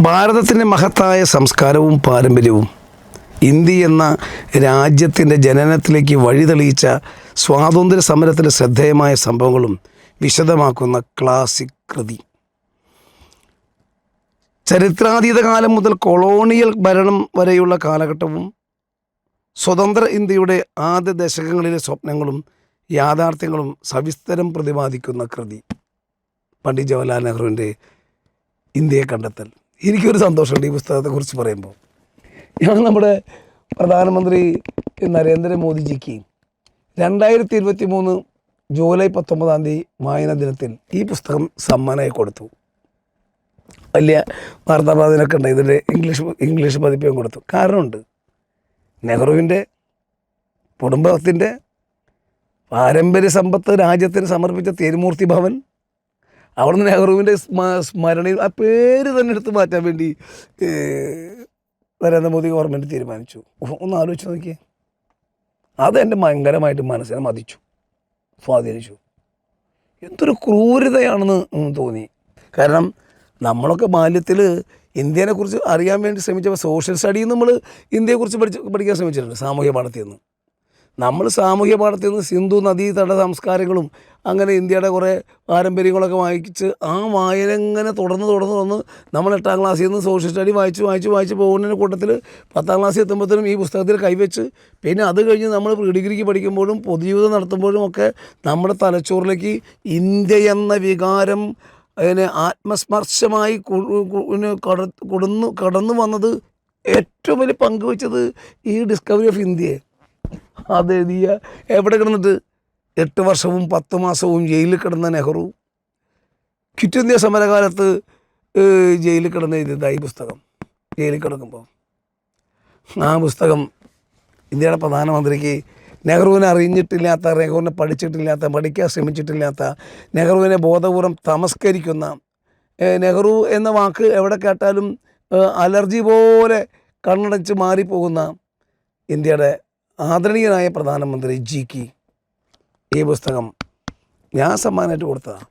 ഭാരതത്തിന്റെ മഹത്തായ സംസ്കാരവും പാരമ്പര്യവും ഇന്ത്യ എന്ന രാജ്യത്തിന്റെ ജനനത്തിലേക്ക് വഴി തെളിയിച്ച സ്വാതന്ത്ര്യ സമരത്തിലെ ശ്രദ്ധേയമായ സംഭവങ്ങളും വിശദമാക്കുന്ന ക്ലാസിക് കൃതി. ചരിത്രാതീത കാലം മുതൽ കൊളോണിയൽ ഭരണം വരെയുള്ള കാലഘട്ടവും സ്വതന്ത്ര ഇന്ത്യയുടെ ആദ്യ ദശകങ്ങളിലെ സ്വപ്നങ്ങളും യാഥാർത്ഥ്യങ്ങളും സവിസ്തരം പ്രതിപാദിക്കുന്ന കൃതി. പണ്ഡിറ്റ് ജവഹർലാൽ നെഹ്റുവിന്റെ ഇന്ത്യയെ കണ്ടെത്തൽ. എനിക്കൊരു സന്തോഷമുണ്ട് ഈ പുസ്തകത്തെക്കുറിച്ച് പറയുമ്പോൾ. ഞാൻ നമ്മുടെ പ്രധാനമന്ത്രി നരേന്ദ്രമോദിജിക്ക് രണ്ടായിരത്തി ഇരുപത്തി മൂന്ന് ജൂലൈ പത്തൊമ്പതാം തീയതി വായന ദിനത്തിൽ ഈ പുസ്തകം സമ്മാനമായി കൊടുത്തു. വലിയ വാർത്താപ്രാതിനൊക്കെ ഉണ്ട്. ഇതിന്റെ ഇംഗ്ലീഷ് ഇംഗ്ലീഷ് പതിപ്പും കൊടുത്തു. കാരണമുണ്ട് നെഹ്റുവിന്റെ കുടുംബത്തിന്റെ പാരമ്പര്യ സമ്പത്ത് രാജ്യത്തിന് സമർപ്പിച്ച തേരുമൂർത്തി ഭവൻ അവിടുന്ന് നെഹ്റുവിന്റെ സ്മ- സ്മരണയിൽ ആ പേര് തന്നെ എടുത്ത് മാറ്റാൻ വേണ്ടി നരേന്ദ്രമോദി ഗവൺമെന്റ് തീരുമാനിച്ചു. ഒന്ന് ആലോചിച്ച് നോക്കിയേ. അത് എന്റെ ഭയങ്കരമായിട്ട് മനസ്സിനെ മതിച്ചു. സ്വാധീനിച്ചു. എന്തൊരു ക്രൂരതയാണെന്ന് തോന്നി. കാരണം നമ്മളൊക്കെ ബാല്യത്തിൽ ഇന്ത്യനെക്കുറിച്ച് അറിയാൻ വേണ്ടി ശ്രമിച്ചപ്പോൾ സോഷ്യൽ സ്റ്റഡിയിൽ നമ്മൾ ഇന്ത്യയെക്കുറിച്ച് പഠിച്ച് പഠിക്കാൻ ശ്രമിച്ചിട്ടുണ്ട് സാമൂഹ്യ പാഠത്തിൽ നിന്ന്. നമ്മൾ സാമൂഹ്യ പാഠത്തിൽ നിന്ന് സിന്ധു നദീതട സംസ്കാരങ്ങളും അങ്ങനെ ഇന്ത്യയുടെ കുറേ പാരമ്പര്യങ്ങളൊക്കെ വായിച്ച് ആ വായന ഇങ്ങനെ തുടർന്ന് തുടർന്ന് തുടർന്ന് നമ്മൾ എട്ടാം ക്ലാസ്സിൽ നിന്ന് സോഷ്യൽ സ്റ്റഡി വായിച്ച് വായിച്ച് വായിച്ച് പോകുന്നതിന്റെ കൂട്ടത്തിൽ പത്താം ക്ലാസ്സിൽ എത്തുമ്പോഴത്തേനും ഈ പുസ്തകത്തിൽ കൈവച്ച് പിന്നെ അത് കഴിഞ്ഞ് നമ്മൾ ഡിഗ്രിക്ക് പഠിക്കുമ്പോഴും പൊതുജീവിതം നടത്തുമ്പോഴും ഒക്കെ നമ്മുടെ തലച്ചോറിലേക്ക് ഇന്ത്യ എന്ന വികാരം അതിനെ ആത്മസ്പർശമായി കൊടുന്നു കടന്നു വന്നത് ഏറ്റവും വലിയ പങ്കുവച്ചത് ഈ ഡിസ്കവറി ഓഫ് ഇന്ത്യയെ. അതെഴുതിയ എവിടെ കിടന്നിട്ട്? എട്ട് വർഷവും പത്ത് മാസവും ജയിലിൽ കിടന്ന നെഹ്റു. ക്വിറ്റ് ഇന്ത്യ സമരകാലത്ത് ജയിലിൽ കിടന്ന എഴുതിയതായി പുസ്തകം. ജയിലിൽ കിടക്കുമ്പോൾ ആ പുസ്തകം ഇന്ത്യയുടെ പ്രധാനമന്ത്രിക്ക് നെഹ്റുവിനെ അറിഞ്ഞിട്ടില്ലാത്ത നെഹ്റുവിനെ പഠിച്ചിട്ടില്ലാത്ത പഠിക്കാൻ ശ്രമിച്ചിട്ടില്ലാത്ത നെഹ്റുവിനെ ബോധപൂർവം തമസ്കരിക്കുന്ന നെഹ്റു എന്ന വാക്ക് എവിടെ കേട്ടാലും അലർജി പോലെ കണ്ണടച്ച് മാറിപ്പോകുന്ന ഇന്ത്യയുടെ ആദരണീയനായ പ്രധാനമന്ത്രി ജി ജിക്ക് ഈ പുസ്തകം ഞാൻ സമ്മാനമായിട്ട് കൊടുത്തതാണ്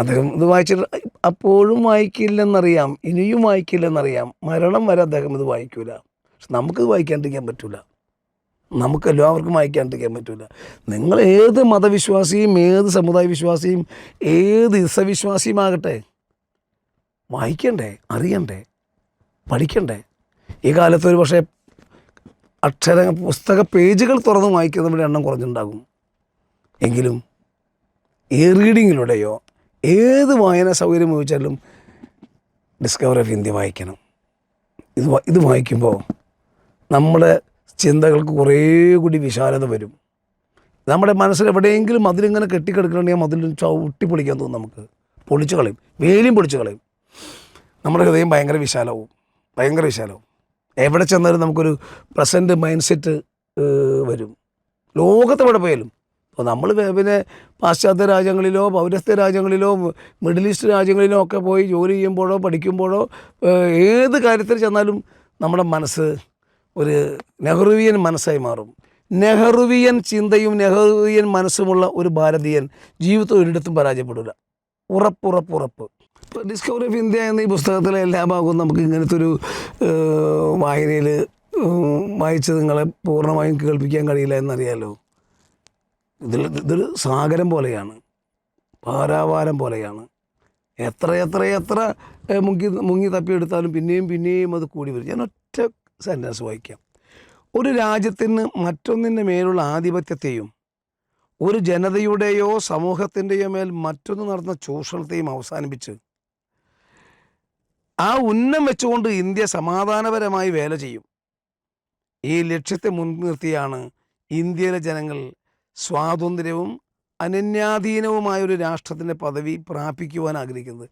അദ്ദേഹം ഇത് വായിച്ചിട്ട് അപ്പോഴും വായിക്കില്ലെന്നറിയാം ഇനിയും വായിക്കില്ലെന്നറിയാം. മരണം വരെ അദ്ദേഹം ഇത് വായിക്കൂല. പക്ഷെ നമുക്കിത് വായിക്കാണ്ടിരിക്കാൻ പറ്റൂല. നമുക്ക് എല്ലാവർക്കും വായിക്കാണ്ടിരിക്കാൻ പറ്റൂല. നിങ്ങൾ ഏത് മതവിശ്വാസിയും ഏത് സമുദായ വിശ്വാസിയും ഏത് ഇസവിശ്വാസിയുമാകട്ടെ വായിക്കണ്ടേ അറിയണ്ടേ പഠിക്കണ്ടേ. ഈ കാലത്ത് ഒരു പക്ഷേ അക്ഷര പുസ്തക പേജുകൾ തുറന്ന് വായിക്കുന്നവരുടെ എണ്ണം കുറഞ്ഞുണ്ടാകും. എങ്കിലും ഈ റീഡിങ്ങിലൂടെയോ ഏത് വായന സൗകര്യം ഉപയോഗിച്ചാലും ഡിസ്കവറി ഓഫ് ഇന്ത്യ വായിക്കണം. ഇത് ഇത് വായിക്കുമ്പോൾ നമ്മുടെ ചിന്തകൾക്ക് കുറേ കൂടി വിശാലത വരും. നമ്മുടെ മനസ്സിൽ എവിടെയെങ്കിലും അതിലിങ്ങനെ കെട്ടിക്കിടക്കണമെങ്കിൽ മതിൽ ചവിട്ടി പൊളിക്കാൻ തോന്നും നമുക്ക്. പൊളിച്ചു കളയും. വേലിയും പൊളിച്ചു കളയും. നമ്മുടെ ഹൃദയം ഭയങ്കര വിശാലവും. ഭയങ്കര വിശാലവും. എവിടെ ചെന്നാലും നമുക്കൊരു പ്രസന്റ് മൈൻഡ് സെറ്റ് വരും. ലോകത്ത് എവിടെ പോയാലും അപ്പോൾ നമ്മൾ പിന്നെ പാശ്ചാത്യ രാജ്യങ്ങളിലോ പൗരസ്ത്യ രാജ്യങ്ങളിലോ മിഡിൽ ഈസ്റ്റ് രാജ്യങ്ങളിലോ ഒക്കെ പോയി ജോലി ചെയ്യുമ്പോഴോ പഠിക്കുമ്പോഴോ ഏത് കാര്യത്തിൽ ചെന്നാലും നമ്മുടെ മനസ്സ് ഒരു നെഹ്റുവിയൻ മനസ്സായി മാറും. നെഹ്റുവിയൻ ചിന്തയും നെഹ്റുവിയൻ മനസ്സുമുള്ള ഒരു ഭാരതീയൻ ജീവിതത്തിൽ ഒരിടത്തും പരാജയപ്പെടില്ല ഉറപ്പുറപ്പുറപ്പ് ഡിസ്കവറി ഓഫ് ഇന്ത്യ എന്ന ഈ പുസ്തകത്തിലെ എല്ലാ ഭാഗവും നമുക്ക് ഇങ്ങനത്തെ ഒരു വായനയിൽ വായിച്ച് നിങ്ങളെ പൂർണമായും കേൾപ്പിക്കാൻ കഴിയില്ല എന്നറിയാലോ? ഇതിൽ ഇതൊരു സാഗരം പോലെയാണ്. പാരാവാരം പോലെയാണ്. എത്ര എത്ര എത്ര മുങ്ങി മുങ്ങി തപ്പിയെടുത്താലും പിന്നെയും പിന്നെയും അത് കൂടി വരും. ഞാൻ ഒറ്റ സെന്റൻസ് വായിക്കാം. ഒരു രാജ്യത്തിന് മറ്റൊന്നിന്റെ മേലുള്ള ആധിപത്യത്തെയും ഒരു ജനതയുടെയോ സമൂഹത്തിന്റെയോ മേൽ മറ്റൊന്ന് നടന്ന ചൂഷണത്തെയും അവസാനിപ്പിച്ച് ആ ഉന്നം വെച്ചുകൊണ്ട് ഇന്ത്യ സമാധാനപരമായി വേല ചെയ്യും. ഈ ലക്ഷ്യത്തെ മുൻനിർത്തിയാണ് ഇന്ത്യയിലെ ജനങ്ങൾ സ്വാതന്ത്ര്യവും അനന്യാധീനവുമായ ഒരു രാഷ്ട്രത്തിന്റെ പദവി പ്രാപിക്കുവാൻ ആഗ്രഹിക്കുന്നത്.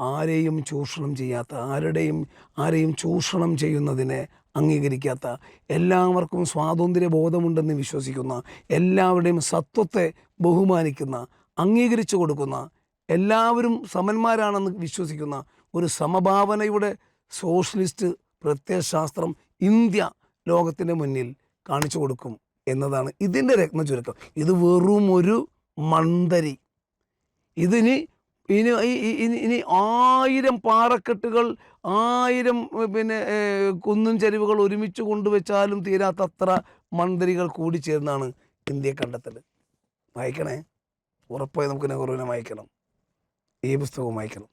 ആരെയും ചൂഷണം ചെയ്യാത്ത ആരുടെയും ആരെയും ചൂഷണം ചെയ്യുന്നതിനെ അംഗീകരിക്കാത്ത എല്ലാവർക്കും സ്വാതന്ത്ര്യ ബോധമുണ്ടെന്ന് വിശ്വസിക്കുന്ന എല്ലാവരുടെയും സത്വത്തെ ബഹുമാനിക്കുന്ന അംഗീകരിച്ചു കൊടുക്കുന്ന എല്ലാവരും സമന്മാരാണെന്ന് വിശ്വസിക്കുന്ന ഒരു സമഭാവനയുടെ സോഷ്യലിസ്റ്റ് പ്രത്യയശാസ്ത്രം ഇന്ത്യ ലോകത്തിന്റെ മുന്നിൽ കാണിച്ചു കൊടുക്കും എന്നതാണ് ഇതിന്റെ രത്ന ചുരുക്കം ഇത് വെറും ഒരു മന്ദരി ഇതിന് ഇനി ഇനി ഇനി ആയിരം പാറക്കെട്ടുകൾ ആയിരം പിന്നെ കുന്നും ചരിവുകൾ ഒരുമിച്ച് കൊണ്ടുവച്ചാലും തീരാത്തത്ര മന്ത്രികൾ കൂടി ചേർന്നാണ് ഇന്ത്യ കണ്ടെത്തൽ വായിക്കണേ? ഉറപ്പായി നമുക്ക് നെഹ്റുവിനെ വായിക്കണം. ഈ പുസ്തകവും വായിക്കണം.